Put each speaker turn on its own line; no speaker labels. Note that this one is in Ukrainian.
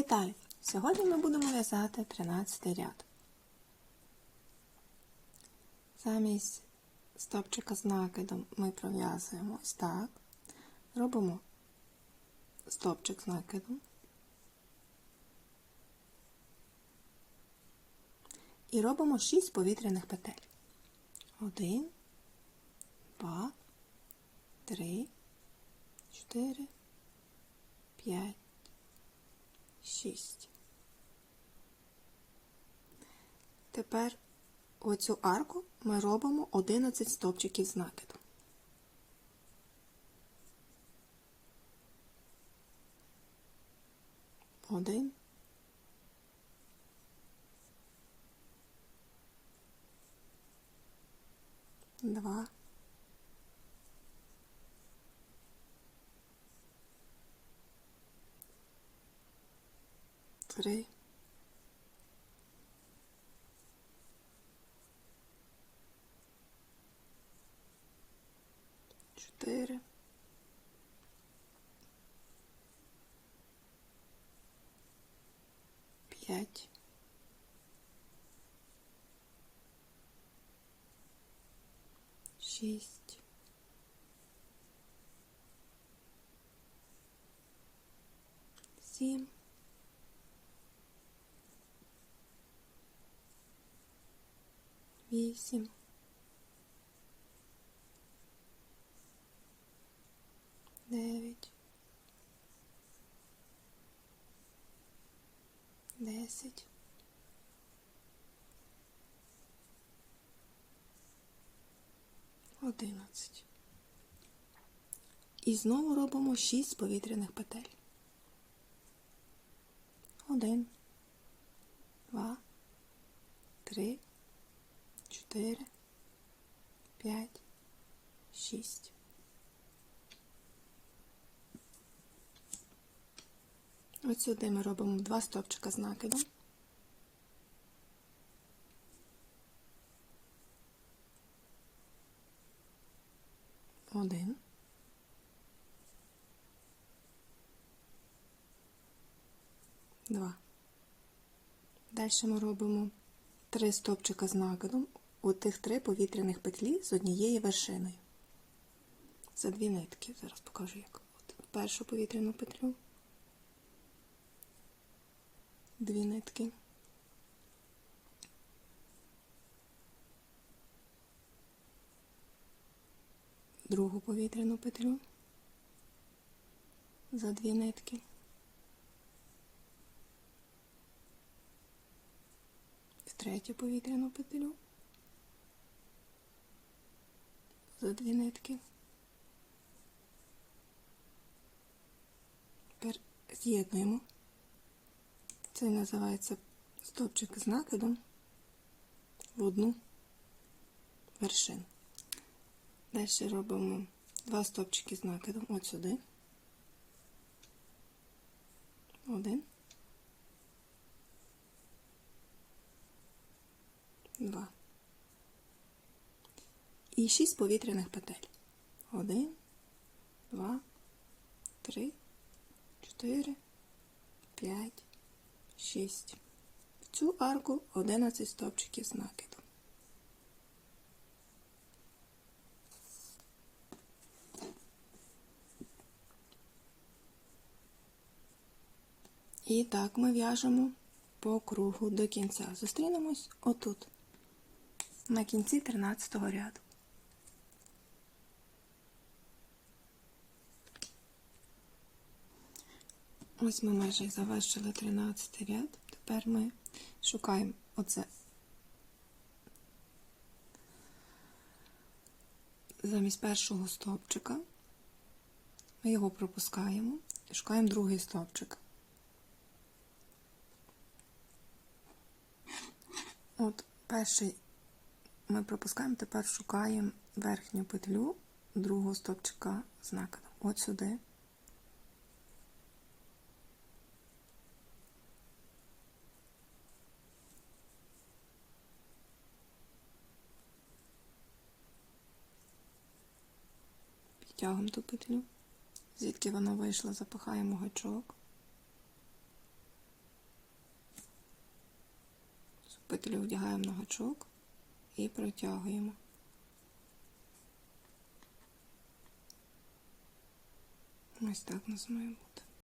Вітаю! Сьогодні ми будемо в'язати 13 ряд. Замість стопчика з накидом ми пров'язуємо ось так. Робимо стопчик з накидом. І робимо 6 повітряних петель. 1, 2, 3, 4, 5, 6. Тепер оцю арку ми робимо 11 стовпчиків з накидом. Один. Два. Грей. Четыре. Пять. Шесть. семь. Вісім. Дев'ять. Десять. Одинадцять. І знову робимо шість повітряних петель. Один, два, три, чотири, п'ять, шість. Ось сюди ми робимо два стопчика з накидом. Один. Два. Далі ми робимо три стопчика з накидом у тих три повітряних петлі з однією вершиною. Це дві нитки. Зараз покажу, як. От першу повітряну петлю. Дві нитки. Другу повітряну петлю за дві нитки. В третю повітряну петлю за дві нитки. Тепер з'єднуємо. Це називається стопчик з накидом в одну вершину. Далі робимо два стопчики з накидом от сюди. Один. Два. І шість повітряних петель. Один, два, три, чотири, п'ять, шість. В цю арку 11 стопчиків з накидом. І так ми в'яжемо по кругу до кінця. Зустрінемось отут, на кінці 13 ряду. Ось ми майже завершили 13 ряд. Тепер ми шукаємо оце. Замість першого стовпчика ми його пропускаємо і шукаємо другий стовпчик. От перший ми пропускаємо, тепер шукаємо верхню петлю другого стовпчика з накидом. От сюди. тягом ту петлю, звідки вона вийшла, запихаємо гачок. Петлю вдягаємо на гачок і протягуємо. Ось так у нас має бути.